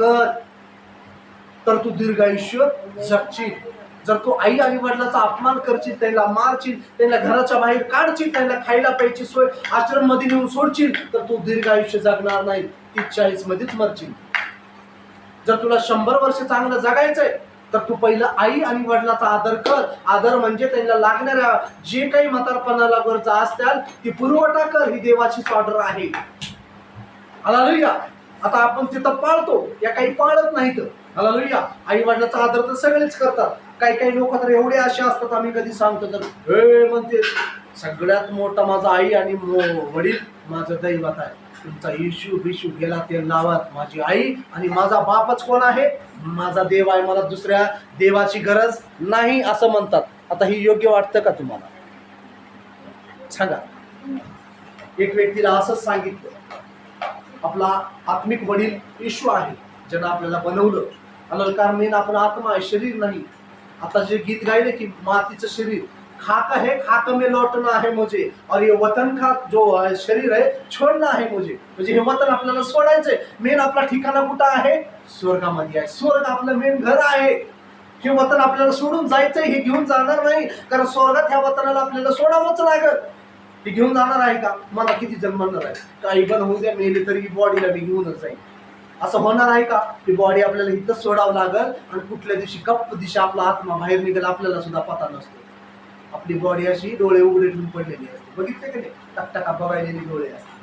कर. तर तू दीर्घायुष्य जगशील. जर तू आई आणि वडिलाचा अपमान करशील त्यांना मारशील त्यांना घराच्या बाहेर काढशील त्यांना खायला प्यायची सोय आश्रममध्ये नेऊन सोडशील तर तू दीर्घायुष्य जगणार नाही. ती चाळीस मध्येच मरशील. जर तुला शंभर वर्ष चांगलं जगायचंय तर तू पहिलं आई आणि वडिलाचा आदर कर. आदर म्हणजे त्यांना लागणाऱ्या जे काही म्हातारपणाला गरजा असतील ती पुरवठा कर. ही देवाचीच ऑर्डर आहे. आता आपण तिथं पाळतो. या काही पाळत नाहीत. हालेलुया. आई वडिलाचा आदर तर सगळेच करतात. काही काही लोक तर एवढे असे असतात आम्ही कधी सांगतो तर हे म्हणते सगळ्यात मोठा माझा आई आणि वडील माझं दैवत आहे. तुमचा इशू बिशू गेला ते लावत माझी आई आणि माझा बापच कोण आहे? माझा देव आहे. मला दुसऱ्या देवाची गरज नाही असं म्हणतात. आता ही योग्य वाटतं का तुम्हाला? सांगा. एक व्यक्तीला असंच सांगितलं. आपला आत्मिक वडील येशू आहे ज्यानं आपल्याला बनवलं. अलंकार मेन आपण आत्मा आहे शरीर नाही. आता जे गीत गायले की मातीचं शरीर खाक है खाक में लौटना है मुझे. और ये वतन का जो शरीर आहे छोडणं आहे मुझे. म्हणजे हे वतन आपल्याला सोडायचंय. मेन आपला ठिकाणा कुठं आहे? स्वर्गामध्ये आहे. स्वर्ग आपलं मेन घर आहे. हे वतन आपल्याला सोडून जायचंय हे घेऊन जाणार नाही. कारण स्वर्गात ह्या वतनाला आपल्याला सोडावंच लागत ती घेऊन जाणार आहे का? मला किती जन्मणार आहे? काही पण होऊ द्या मेले तरी बॉडीला मी घेऊनच जाईल असं होणार आहे का? की बॉडी आपल्याला इथं सोडावं लागल आणि कुठल्या दिवशी कप्प दिशा आपला आत्मा बाहेर निघेल आपल्याला सुद्धा पता नसतो. आपली बॉडी अशी डोळे उघडे ठेवून पडलेली असते. बघितले की नाही? टकटका बघायलेली डोळे असतात.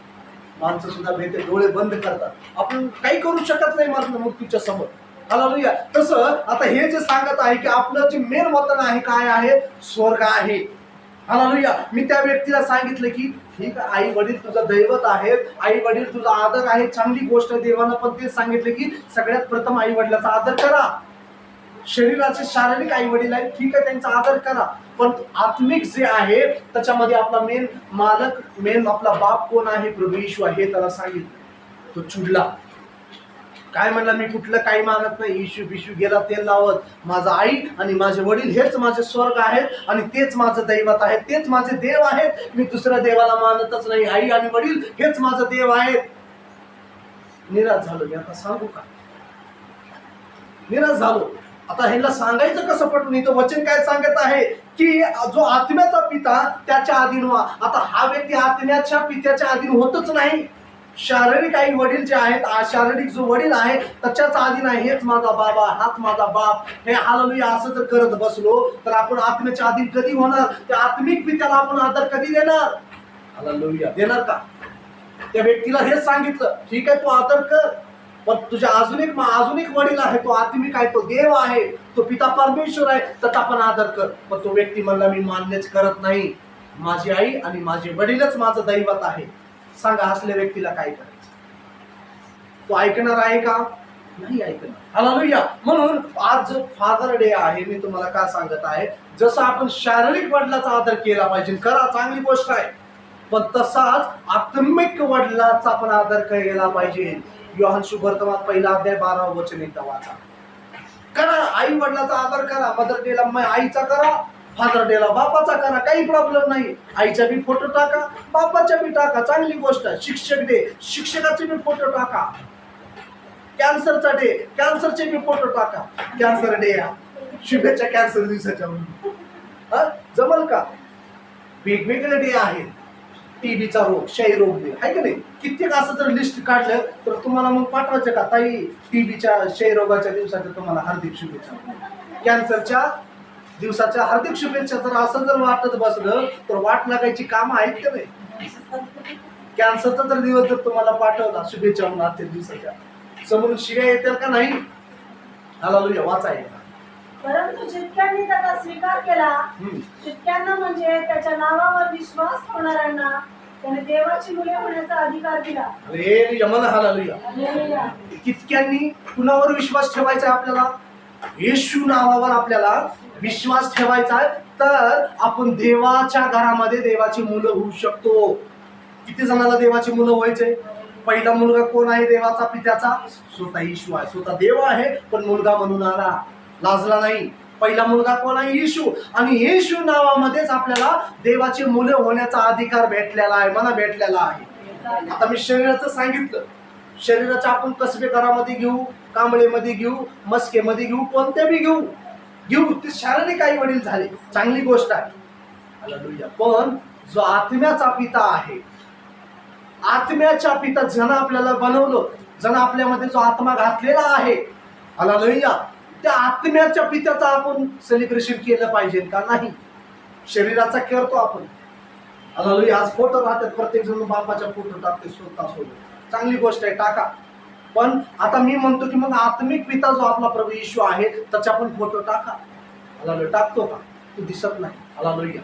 माणसं सुद्धा भेटते डोळे बंद करतात. आपण काही करू शकत नाही मात्र मृत्यूच्या समोर. हालेलुया तसं आता हे जे सांगत आहे की आपलं जे मेन वतन आहे काय आहे? स्वर्ग आहे. हालेलुया मी त्या व्यक्तीला सांगितलं की ठीक आहे आई वडील तुझं दैवत आहेत. आई वडील तुझा आदर आहे. चांगली गोष्ट देवानं पण तेच सांगितलं की सगळ्यात प्रथम आई वडिलाचा आदर करा. शरीराचे शारीरिक आई वडील आहेत ठीक आहे त्यांचा आदर करा. पण आत्मिक जे आहे त्याच्यामध्ये आपला मेन मालक मेन आपला बाप कोण आहे? प्रभू येशू आहे हे त्याला सांगितलं. तो चुडला. काय म्हणला मी कुठलं काही मानत नाही. इशू बिशू गेला तेल लावत. माझा आई आणि माझे वडील हेच माझे स्वर्ग आहेत आणि तेच माझं दैवत आहे. तेच माझे देव आहेत. मी दुसऱ्या देवाला मानतच नाही. आई आणि वडील हेच माझं देव आहेत. निराश झालो मी. आता सांगू का? निराश झालो. आता ह्यांना सांगायचं कसं पटून? इथं वचन काय सांगत आहे? की जो आत्म्याचा पिता त्याच्या अधीन व्हा. आता हा व्यक्ती आत्म्याच्या पित्याच्या अधीन होतच नाही. शारीरिक आई वडील जे आहेत शारीरिक जो वडील आहे त्याच्याच अधीन आहे हेच माझा बाबा हाच माझा बाप. हे हाललुया असं जर करत बसलो तर आपण आत्म्याच्या अधीन कधी होणार? त्या आत्मिक पित्याला आपण आदर कधी देणार? हाललुया. देणार का? त्या व्यक्तीला हेच सांगितलं ठीक आहे तू आदर कर. पण तुझ्या अजून एक अजून एक वडील आहे तो आत्मिक आहे तो देव आहे तो पिता परमेश्वर आहे त्याचा पण आदर कर. पण तो व्यक्ती म्हणला मी मान्यच करत नाही. माझी आई आणि माझे वडीलच माझं दैवत आहे. सांगा असल्या व्यक्तीला काय करायचं? तो ऐकणार आहे का? नाही ऐकणार. हालेलुया म्हणून आज जो फादर डे आहे मी तुम्हाला काय सांगत आहे जसं आपण शारीरिक वडिलाचा आदर केला पाहिजे करा चांगली गोष्ट आहे. पण तसाच आत्मिक वडिलाचा पण आदर केला पाहिजे. योहान शुभवर्तमान पहिला अध्याय बारा वचन एकदा वाचा. करा आई वडिलाचा आदर करा मदर डेला आईचा करा. फादर डेला बापाचा करा काही प्रॉब्लेम नाही. आईचा बी फोटो टाका बापाचा बी टाका चांगली गोष्ट आहे. शिक्षक डे शिक्षकाचे बी फोटो टाका. कॅन्सरचा डे कॅन्सरचे बी फोटो टाका. कॅन्सर डे या. शुभेच्छा कॅन्सर दिवसाच्या जमल का? वेगवेगळे डे आहेत. टीबीचा रोग क्षयरोग डे. आहे का नाही? कित्येक असं जर लिस्ट काढलं तर तुम्हाला मग पाठवायचं का? ताई टीबीच्या क्षयरोगाच्या दिवसाच्या तुम्हाला हार्दिक शुभेच्छा. कॅन्सरच्या दिवसाच्या हार्दिक शुभेच्छा. जर असं जर वाटत बसलं तर वाट लागायची कामं आहेत का नाही? कॅन्सरचा जर दिवस जर तुम्हाला पाठवला शुभेच्छा म्हणून आजच्या दिवसाच्या. समोरून शिव्या येतील का नाही? हालेलुया वाचा आहे परंतु जितक्यांनी त्याचा स्वीकार केला. तितक्यांना म्हणजे त्याच्या नावावर विश्वास ठेवणाऱ्यांना त्याने देवाची मुले होण्याचा अधिकार दिला. अरे यमन हालेलुया. कितक्यांनी कुणावर विश्वास ठेवायचा आपल्याला? येशू नावावर आपल्याला विश्वास ठेवायचा आहे तर आपण देवाच्या घरामध्ये देवाची मुलं होऊ शकतो. किती जणाला देवाची मुलं व्हायचे? पहिला मुलगा कोण आहे देवाचा? पित्याचा? स्वतः येशू आहे. स्वतः देव आहे पण मुलगा म्हणून आला. लाजला नाही. पहिला मुलगा कोण आहे? येशू. आणि येशू नावामध्येच आपल्याला देवाची मुलं होण्याचा अधिकार भेटलेला आहे मला भेटलेला आहे. आता मी शरीराचं सांगितलं. शरीराचे आपण कसबे घरामध्ये घेऊ कांबळेमध्ये घेऊ मस्केमध्ये घेऊ कोणत्या बी घेऊ घेऊ. ते शारीरिक आई वडील झाले. चांगली गोष्ट आहे. पण जो आत्म्याचा पिता आहे आत्म्याच्या पिता जण आपल्याला बनवलं जण आपल्यामध्ये जो आत्मा घातलेला आहे आला लोहिया त्या आत्म्याच्या पित्याचा आपण सेलिब्रेशन केलं पाहिजे का नाही? शरीराचा करतो आपण. हालेलुया आज फोटो राहतात प्रत्येक जण बापाच्या फोटो टाकते स्वतः सोबत. चांगली गोष्ट आहे टाका. पण आता मी म्हणतो की मग आत्मिक पिता जो आपला प्रभू येशू आहे त्याचा आपण फोटो टाका. हालेलुया टाकतो का? तू दिसत नाही. हालेलुया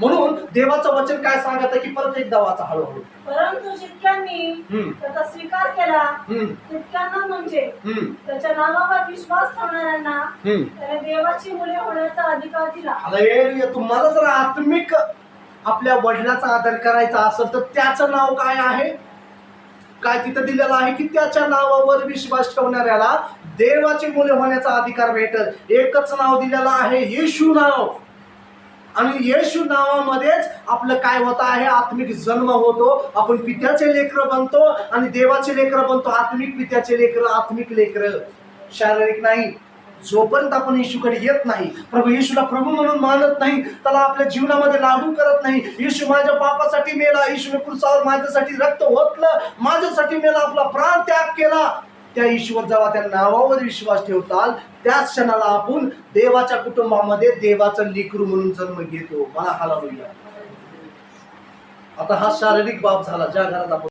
म्हणून देवाचं वचन काय सांगत आहे की परत एकदा वाचा हळूहळू. परंतु जितक्यांनी त्याचा स्वीकार केला तितक्यांना म्हणजे त्याच्या नावावर विश्वास ठेवणाऱ्यांना. त्याने देवाची मुले होण्याचा अधिकार दिला. तुम्हाला जर आत्मिक आपल्या वडिलाचा आदर करायचा असेल तर त्याचं नाव काय आहे? काय तिथं दिलेलं आहे की त्याच्या नावावर विश्वास ठेवणाऱ्याला देवाची मुले होण्याचा अधिकार भेटल. एकच नाव दिलेलं आहे येशू नाव. आणि येशू नावामध्येच आपलं काय होत आहे? आत्मिक जन्म होतो. आपण पित्याचे लेकर बनतो आणि देवाचे लेकर बनतो. आत्मिक पित्याचे लेकर आत्मिक लेकर. शारीरिक नाही. जोपर्यंत आपण येशूकडे येत नाही प्रभू येशूला प्रभू म्हणून मानत नाही त्याला आपल्या जीवनामध्ये लागू करत नाही. येशू माझ्या पापासाठी मेला येशूने पुरुषावर माझ्यासाठी रक्त ओतलं माझ्यासाठी मेला आपला प्राण त्याग केला. त्या ईश्वर जेव्हा त्या नावावर विश्वास ठेवताल त्याच क्षणाला आपण देवाच्या कुटुंबामध्ये देवाचं लिकरू म्हणून जन्म घेतो. मला हाला आता हा शारीरिक बाब झाला ज्या घरात आपण